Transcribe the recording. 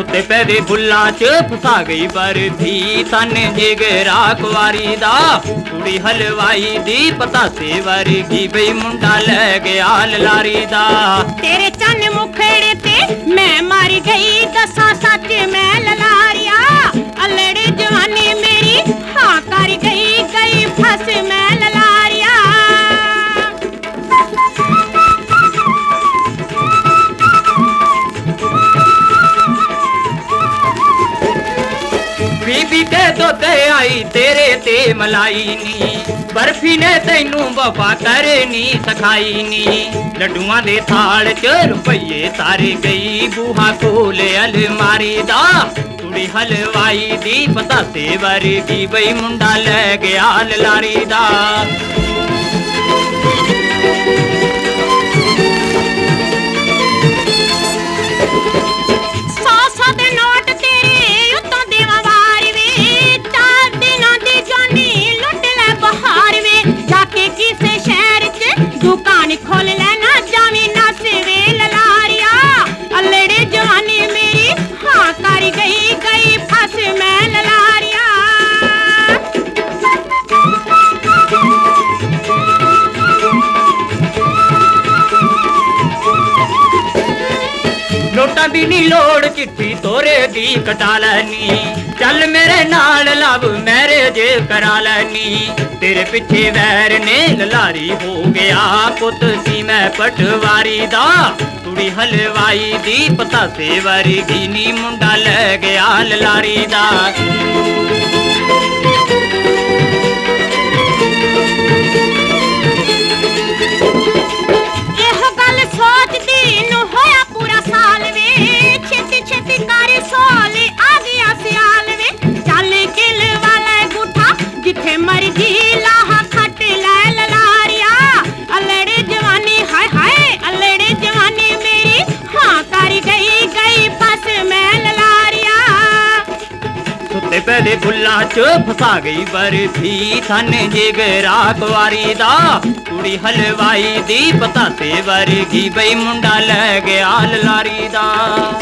ਸੁੱਤੇ ਪੈ ਦੇ ਬੁੱਲਾਂ ਚ ਫਸਾ ਗਈ ਬਰਫੀ ਤਨ ਜਿਗਰਾ ਕੁਵਾਰੀ ਦਾ ਕੁੜੀ ਹਲਵਾਈ ਦੀ ਪਤਾ ਸੇ ਵਰਗੀ ਬਈ ਮੁੰਡਾ ਲੈ ਗਿਆ ਲਲਾਰੀ ਦਾ ਤੇਰੇ ਚੰਨ ਮੁਖੜੇ ਤੇ ਮੈਂ ਮਰ ਗਈ ਦਸਾਂ ਸੱਚ ਮੈਂ ਆਈ ਤੇਰੇ ਤੇ ਮਲਾਈ ਨੀ। ਬਰਫੀ ਨੇ ਤੈਨੂੰ ਵਫਾ ਕਰਨੀ ਸਖਾਈ ਨੀ। ਲੱਡੂਆਂ ਦੇ ਥਾਲ ਚ ਰੁਪਈਏ ਤਾਰੇ ਗਈ। ਬੂਹਾ ਖੋਲ ਅਲਮਾਰੀ ਦਾ, ਕੁੜੀ ਹਲਵਾਈ ਦੀ ਪਤਾ ਤੇ ਵਰਗੀ ਬਈ ਮੁੰਡਾ ਲੈ ਗਿਆ ਲਲਾਰੀ ਦਾ। ਦੀ ਨੀ ਲੋੜ ਚਿੱਠੀ ਤੋਰੇ ਦੀ ਕਟਾ ਲੈਨੀ। ਚੱਲ ਮੇਰੇ ਨਾਲ ਲਵ ਮੈਰਿਜ ਕਰਾ ਲੈਨੀ। ਤੇਰੇ ਪਿੱਛੇ ਵੈਰ ਨੇ ਲਲਾਰੀ ਹੋ ਗਿਆ। ਪੁੱਤ ਸੀ ਮੈਂ ਪਟਵਾਰੀ ਦਾ। ਕੁੜੀ ਹਲਵਾਈ ਦੀ ਪਤਾ ਸੇ ਵਰਗੀ ਨੀ ਮੁੰਡਾ ਲੈ ਗਿਆ ਲਲਾਰੀ ਦਾ। ਤੇ ਪੈ ਫੁੱਲਾਂ ਚ ਫਸਾ ਗਈ ਬਰਫੀ ਥਨ ਜਿਗਰਾ ਕੁਵਾਰੀ ਦਾ ਕੁੜੀ ਹਲਵਾਈ ਦੀ ਪਤਾ ਤੇ ਵਰਗੀ ਬਈ ਮੁੰਡਾ ਲੈ ਗਿਆ ਲਲਾਰੀ ਦਾ।